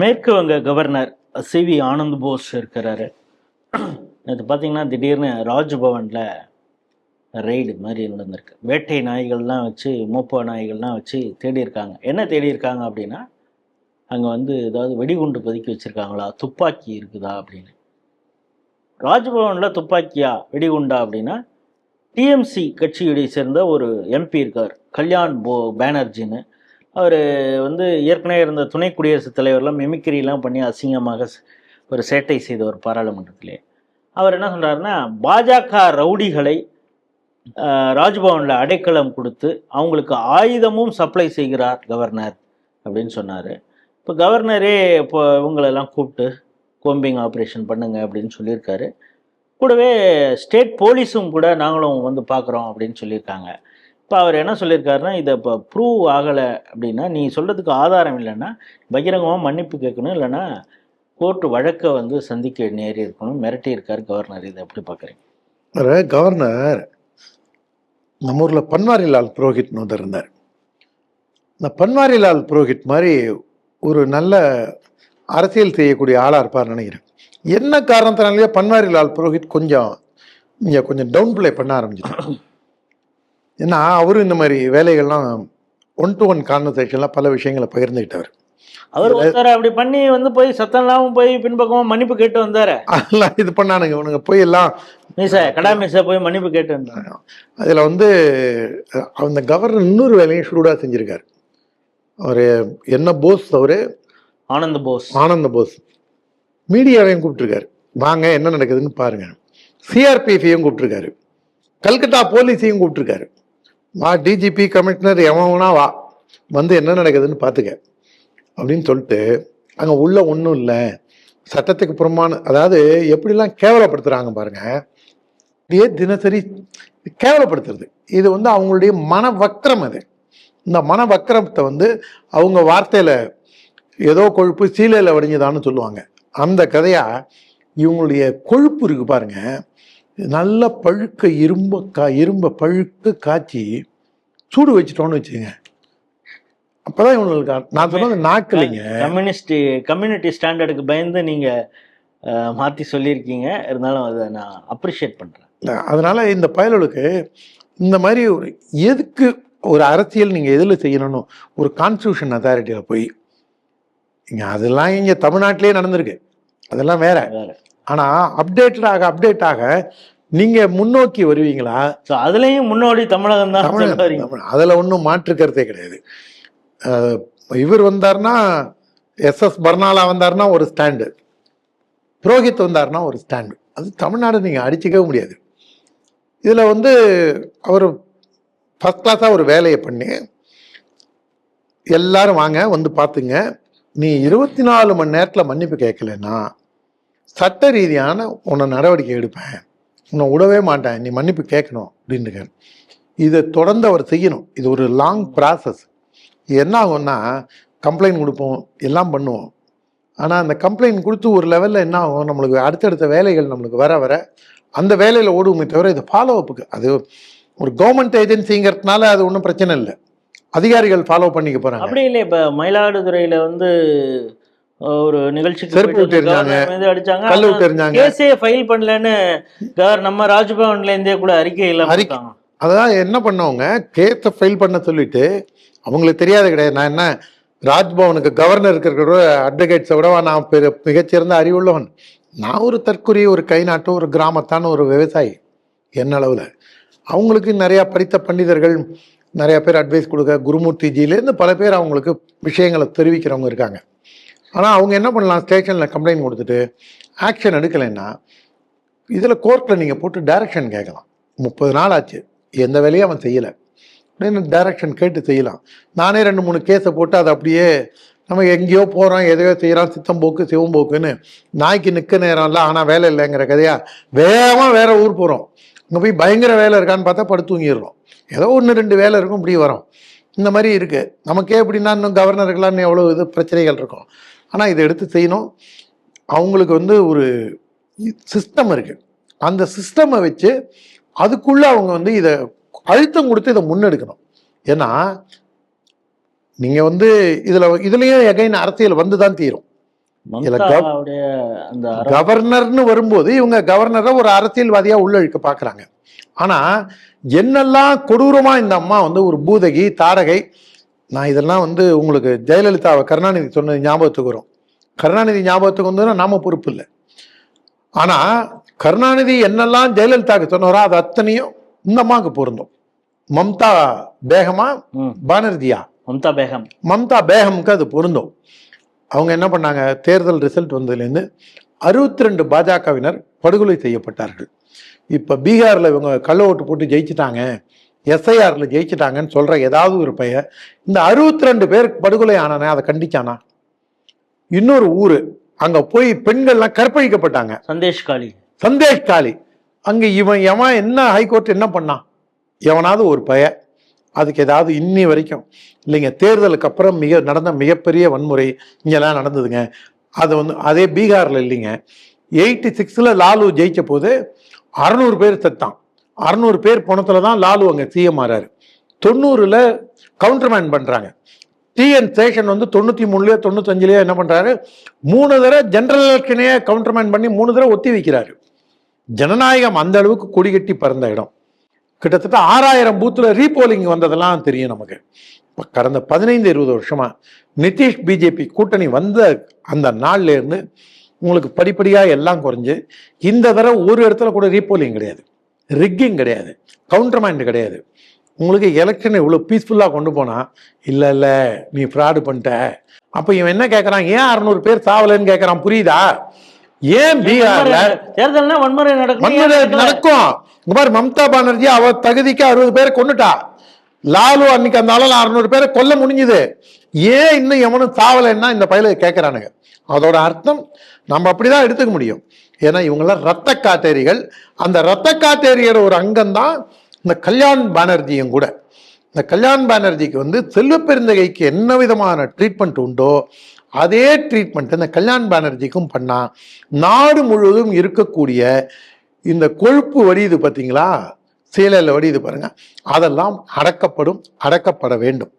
மேற்கு வங்க governor C V Anand Bose இருக்கிறாரு. நேற்று பார்த்தீங்கன்னா திடீர்னு ராஜ்பவனில் ரெய்டு மாதிரி நடந்திருக்கு. வேட்டை நாய்கள்லாம் வச்சு மோப்ப நாய்கள்லாம் வச்சு தேடியிருக்காங்க. என்ன தேடியிருக்காங்க அப்படின்னா அங்கே வந்து ஏதாவது வெடிகுண்டு பதுக்கி வச்சுருக்காங்களா? துப்பாக்கி இருக்குதா அப்படின்னு. ராஜ்பவனில் துப்பாக்கியா வெடிகுண்டா அப்படின்னா டிஎம்சி கட்சியுடைய சேர்ந்த ஒரு எம்பி இருக்கார் கல்யாண் போ பேனர்ஜின்னு. அவர் வந்து ஏற்கனவே இருந்த துணை குடியரசுத் தலைவர்லாம் மெமிக்கிரிலாம் பண்ணி அசிங்கமாக ஒரு சேட்டை செய்தவர் பாராளுமன்றத்திலே. அவர் என்ன சொல்கிறாருன்னா பாஜக ரவுடிகளை ராஜ்பவனில் அடைக்கலம் கொடுத்து அவங்களுக்கு ஆயுதமும் சப்ளை செய்கிறார் கவர்னர் அப்படின்னு சொன்னார். இப்போ கவர்னரே இப்போ இவங்களெல்லாம் கூப்பிட்டு கோம்பிங் ஆப்ரேஷன் பண்ணுங்க அப்படின்னு சொல்லியிருக்காரு. கூடவே ஸ்டேட் போலீஸும் கூட நாங்களும் வந்து பார்க்குறோம் அப்படின்னு சொல்லியிருக்காங்க. இப்போ அவர் என்ன சொல்லியிருக்காருன்னா இதை இப்போ ப்ரூவ் ஆகலை அப்படின்னா நீ சொல்கிறதுக்கு ஆதாரம் இல்லைன்னா பகிரங்கமாக மன்னிப்பு கேட்கணும். இல்லைன்னா கோர்ட்டு வழக்கை வந்து சந்திக்க நேரி இருக்கணும். மிரட்டியிருக்கார் கவர்னர் இதை எப்படி பார்க்குறீங்க கவர்னர் நம்ம ஊரில் பன்வாரிலால் புரோஹித்னு ஒருத்தர் இருந்தார். இந்த பன்வாரிலால் புரோஹித் மாதிரி ஒரு நல்ல அரசியல் செய்யக்கூடிய ஆளாக இருப்பார் நினைக்கிறேன். என்ன காரணத்தினாலேயே பன்வாரிலால் புரோஹித் கொஞ்சம் இங்கே கொஞ்சம் டவுன் பிளே பண்ண ஆரம்பிச்சிட்டார். ஏன்னா அவரும் இந்த மாதிரி வேலைகள்லாம் ஒன் டு ஒன் கான்வர்சேஷன்லாம் பல விஷயங்களை பகிர்ந்துக்கிட்டவர் அவர் ஒருத்தர் அப்படி பண்ணி வந்து போய் சத்தம் இல்லாமல் போய் பின்பக்கமாக மன்னிப்பு கேட்டு வந்தார். அதெல்லாம் இது பண்ணானுங்க. இவனுங்க போய் எல்லாம் மீச கடா மீச போய் மன்னிப்பு கேட்டு வந்தார். அதில் வந்து அந்த கவர்னர் இன்னொரு வேலையும் ஷூடாக செஞ்சுருக்காரு. அவர் என்ன போஸ் அவர்? ஆனந்த் போஸ். ஆனந்த போஸ். மீடியாவையும் கூப்பிட்டுருக்காரு. வாங்க என்ன நடக்குதுன்னு பாருங்க. சிஆர்பிஎஃபையும் கூப்பிட்டுருக்காரு. கல்கத்தா போலீஸையும் கூப்பிட்டுருக்காரு. வா டிஜிபி கமிஷனர் எவனா வா. வந்து என்ன நடக்குதுன்னு பார்த்துக்க அப்படின்னு சொல்லிட்டு அங்கே உள்ள ஒன்றும் இல்லை. சட்டத்துக்கு புறமான அதாவது எப்படிலாம் கேவலப்படுத்துகிறாங்க பாருங்க. இதே தினசரி கேவலப்படுத்துறது. இது வந்து அவங்களுடைய மன வக்கரம் அது. இந்த மன வக்கரத்தை வந்து அவங்க வார்த்தையில் ஏதோ கொழுப்பு சீலையில் வடிஞ்சதான்னு சொல்லுவாங்க. அந்த கதையாக இவங்களுடைய கொழுப்பு இருக்கு பாருங்க. நல்ல பழுக்க இரும்ப கா இரும்ப பழுக்க காய்ச்சி சூடு வச்சுட்டோன்னு வச்சுங்க அப்பதான் இவங்களுக்கு நான் சொன்னது நாக்கு இல்லைங்க கம்யூனிஸ்ட் கம்யூனிட்டி ஸ்டாண்டர்டுக்கு பயந்து நீங்க மாத்தி சொல்லியிருக்கீங்க. இருந்தாலும் அதை நான் அப்ரிஷியேட் பண்றேன். அதனால இந்த பயலுக்கு இந்த மாதிரி ஒரு எதுக்கு ஒரு அரசியல் நீங்க எதுல செய்யணும்னு ஒரு கான்ஸ்டியூஷன் அத்தாரிட்டியில் போய் இங்க அதெல்லாம் இங்க தமிழ்நாட்டிலே நடந்திருக்கு. அதெல்லாம் வேற. வேற. ஆனா அப்டேட்டட் ஆக அப்டேட் ஆக நீங்க முன்னோக்கி வருவீங்களா? ஸோ அதுலயும் முன்னோடி தமிழகம் தான். அதுல ஒன்றும் மாற்று கருத்தே கிடையாது. இவர் வந்தாருன்னா எஸ் எஸ் பர்னாலா வந்தாருன்னா ஒரு ஸ்டாண்டு. புரோஹித் வந்தாருன்னா ஒரு ஸ்டாண்டு. அது தமிழ்நாடு நீங்க அடிச்சுக்கவே முடியாது. இதுல வந்து அவர் ஃபர்ஸ்ட் கிளாஸாக ஒரு வேலையை பண்ணி எல்லாரும் வாங்க வந்து பார்த்துங்க. நீ இருபத்தி நாலு மணி நேரத்தில் மன்னிப்பு கேட்கலன்னா சட்ட ரீதியான உன்னை நடவடிக்கை எடுப்பேன். உன்னை விடவே மாட்டேன் நீ மன்னிப்பு கேட்கணும் அப்படின்னு இதை தொடர்ந்து அவர் செய்யணும். இது ஒரு லாங் ப்ராசஸ் என்ன ஆகும்னா கம்ப்ளைண்ட் கொடுப்போம் எல்லாம் பண்ணுவோம். ஆனால் அந்த கம்ப்ளைண்ட் கொடுத்து ஒரு லெவலில் என்ன ஆகும்? நம்மளுக்கு அடுத்தடுத்த வேலைகள் நம்மளுக்கு வர வர அந்த வேலையில் ஓடுவோமே தவிர இது ஃபாலோ அப்புக்கு அது ஒரு கவர்மெண்ட் ஏஜென்சிங்கிறதுனால அது ஒன்றும் பிரச்சனை இல்லை. அதிகாரிகள் ஃபாலோ பண்ணிக்க போகிறாங்க அப்படி இல்லை. இப்போ மயிலாடுதுறையில் வந்து ஒரு நிகழ்ச்சிக்கு செருப்பு மீது அடிச்சாங்க. கல் விட்டு எறிஞ்சாங்க கேஸே ஃபைல் பண்ணலன்னு நம்ம ராஜ்பவன்ல இருந்தே கூட அறிக்கை கொடுத்தாங்க. அதான் என்ன பண்ணவங்க? கேஸை ஃபைல் பண்ண சொல்லிட்டு அவங்களுக்கு தெரியாது கிடையாது. நான் என்ன ராஜ்பவனுக்கு கவர்னர் இருக்கிற அட்வொகேட்ஸை விடவா? நான் பெரு மிகச்சிறந்த அறிவுள்ளவன். நான் ஒரு தற்குறி ஒரு கை நாட்டு ஒரு கிராமத்தான ஒரு விவசாயி. என்ன அளவில்? அவங்களுக்கு நிறையா படித்த பண்டிதர்கள் நிறைய பேர் அட்வைஸ் கொடுக்க குருமூர்த்திஜியிலேருந்து பல பேர் அவங்களுக்கு விஷயங்களை தெரிவிக்கிறவங்க இருக்காங்க. ஆனால் அவங்க என்ன பண்ணலாம்? ஸ்டேஷனில் கம்ப்ளைண்ட் கொடுத்துட்டு ஆக்ஷன் எடுக்கலைன்னா இதில் கோர்ட்டில் நீங்கள் போட்டு டைரக்ஷன் கேட்கலாம். முப்பது நாள் ஆச்சு. எந்த வேலையும் அவன் செய்யலை. அப்படின்னு டைரக்ஷன் கேட்டு செய்யலாம். நானே ரெண்டு மூணு கேஸை போட்டு அதை அப்படியே நம்ம எங்கேயோ போகிறோம் எதையோ செய்கிறான் சித்தம் போக்கு சிவம் போக்குன்னு நாய்க்கு நிற்க நேரம் இல்லை ஆனால் வேலை இல்லைங்கிற கதையா வேகமாக வேறு ஊர் போகிறோம் அங்கே போய் பயங்கர வேலை இருக்கான்னு பார்த்தா படுத்து தூங்கிடுறோம். ஏதோ ஒன்று ரெண்டு வேலை இருக்கும் இப்படி வரும். இந்த மாதிரி இருக்குது நமக்கே எப்படின்னா இன்னும் கவர்னருக்கெல்லாம் எவ்வளோ இது பிரச்சனைகள் இருக்கும். ஆனால் இதை எடுத்து செய்யணும். அவங்களுக்கு வந்து ஒரு சிஸ்டம் இருக்குது அந்த சிஸ்டமை வச்சு அதுக்குள்ளே அவங்க வந்து இதை அழுத்தம் கொடுத்து இதை முன்னெடுக்கணும். ஏன்னா நீங்கள் வந்து இதில் இதுலேயும் எகைன் அரசியல் வந்து தான் தீரும் கவர்னர்னு வரும்போது இவங்க கவர்னரை ஒரு அரசியல்வாதியா உள்ள இழுக்க பாக்குறாங்க ஆனா என்னெல்லாம் கொடூரமா இந்த அம்மா வந்து ஒரு பூதகி தாரகை நான் இதெல்லாம் வந்து உங்களுக்கு ஜெயலலிதாவை கருணாநிதி சொன்னது ஞாபகத்துக்கு வரும். கருணாநிதி ஞாபகத்துக்கு வந்ததுன்னா நாம பொறுப்பு இல்லை. ஆனா கருணாநிதி என்னெல்லாம் ஜெயலலிதாவுக்கு சொன்னாரோ அது அத்தனையும் இந்த அம்மாவுக்கு பொருந்தும். மம்தா பேகமா பானர்ஜியா? மம்தா பேகம். மம்தா பேகமுக்கு அது பொருந்தும். அவங்க என்ன பண்ணாங்க தேர்தல் ரிசல்ட் வந்ததுலேருந்து அறுபத்தி ரெண்டு பாஜகவினர் படுகொலை செய்யப்பட்டார்கள். இப்போ பீகாரில் இவங்க கள்ள ஓட்டு போட்டு ஜெயிச்சிட்டாங்க. எஸ்ஐஆரில் ஜெயிச்சிட்டாங்கன்னு சொல்கிற ஏதாவது ஒரு பையன் இந்த அறுபத்தி ரெண்டு பேர் படுகொலை ஆனானே அதை கண்டிச்சானா? இன்னொரு ஊர் அங்கே போய் பெண்கள்லாம் கற்பழிக்கப்பட்டாங்க. சந்தேஷ் காளி சந்தேஷ் காளி அங்கே இவன் எவன் என்ன ஹைகோர்ட் என்ன பண்ணான் எவனாவது ஒரு பய அதுக்கு ஏதாவது இன்னி வரைக்கும். இல்லைங்க தேர்தலுக்கு அப்புறம் மிக நடந்த மிகப்பெரிய வன்முறை இங்கெல்லாம் நடந்ததுங்க. அது வந்து அதே பீகாரில் இல்லைங்க. எயிட்டி சிக்ஸில் லாலு ஜெயிச்ச போது அறநூறு பேர் செத்தான். அறநூறு பேர் பணத்தில் தான் லாலு அங்கே சிஎம் ஆறாரு. தொண்ணூறில் கவுண்டர்மேன் பண்ணுறாங்க டிஎன் சேஷன் வந்து தொண்ணூற்றி மூணுலையோ தொண்ணூத்தஞ்சுலேயோ என்ன பண்ணுறாரு மூணு தடவை ஜென்ரல் எலெக்ஷனையே கவுண்டர்மேன் பண்ணி மூணு தடவை ஒத்தி வைக்கிறாரு. ஜனநாயகம் அந்த அளவுக்கு கொடி கட்டி பறந்த இடம். கிட்டத்தட்ட ஆறாயிரம் பூத்தில் ரீபோலிங் வந்ததெல்லாம் தெரியும் நமக்கு. இப்போ கடந்த பதினைந்து இருபது வருஷமாக நிதிஷ் பிஜேபி கூட்டணி வந்த அந்த நாள்லேருந்து உங்களுக்கு படிப்படியா எல்லாம் குறைஞ்சு இந்த தடவை ஒரு இடத்துல கூட ரீபோலிங் கிடையாது. ரிக்கிங் கிடையாது. கவுண்டர்மேண்ட் கிடையாது. உங்களுக்கு எலெக்ஷன் இவ்வளோ பீஸ்ஃபுல்லாக கொண்டு போனா இல்லை இல்லை நீ ஃப்ராடு பண்ணிட்ட. அப்போ இவன் என்ன கேட்குறான் ஏன் அறநூறு பேர் சாவலைன்னு கேட்குறான் புரியுதா? ஏன் பீகார்ல தேர்தல்னா வன்முறை நடக்கும் வன்முறை நடக்கும். இங்க பாரு மம்தா பானர்ஜி அவ தகுதிக்கு அறுபது பேரை கொன்னுட்டா. லாலு அன்னைக்கு அந்த ஆளுல அறுநூறு பேரை கொல்ல முடிஞ்சுது. ஏன் இன்னும் எவனும் சாவலைன்னா இந்த பயில கேட்கறானுங்க அதோட அர்த்தம் நம்ம அப்படி தான் எடுத்துக்க முடியும். ஏன்னா இவங்கெல்லாம் ரத்த காத்தேரிகள். அந்த ரத்த காத்தேரிகிற ஒரு அங்கம் தான் இந்த கல்யாண் பானர்ஜியும் கூட. இந்த கல்யாண் பானர்ஜிக்கு வந்து செல்வ பெருந்தகைக்கு என்ன விதமான ட்ரீட்மெண்ட் உண்டோ அதே ட்ரீட்மெண்ட் இந்த கல்யாண் பானர்ஜிக்கும் பண்ணால் நாடு முழுவதும் இருக்கக்கூடிய இந்த கொழுப்பு வடியுது பார்த்தீங்களா சீலையில் வடியுது பாருங்கள் அதெல்லாம் அடக்கப்படும் அடக்கப்பட வேண்டும்.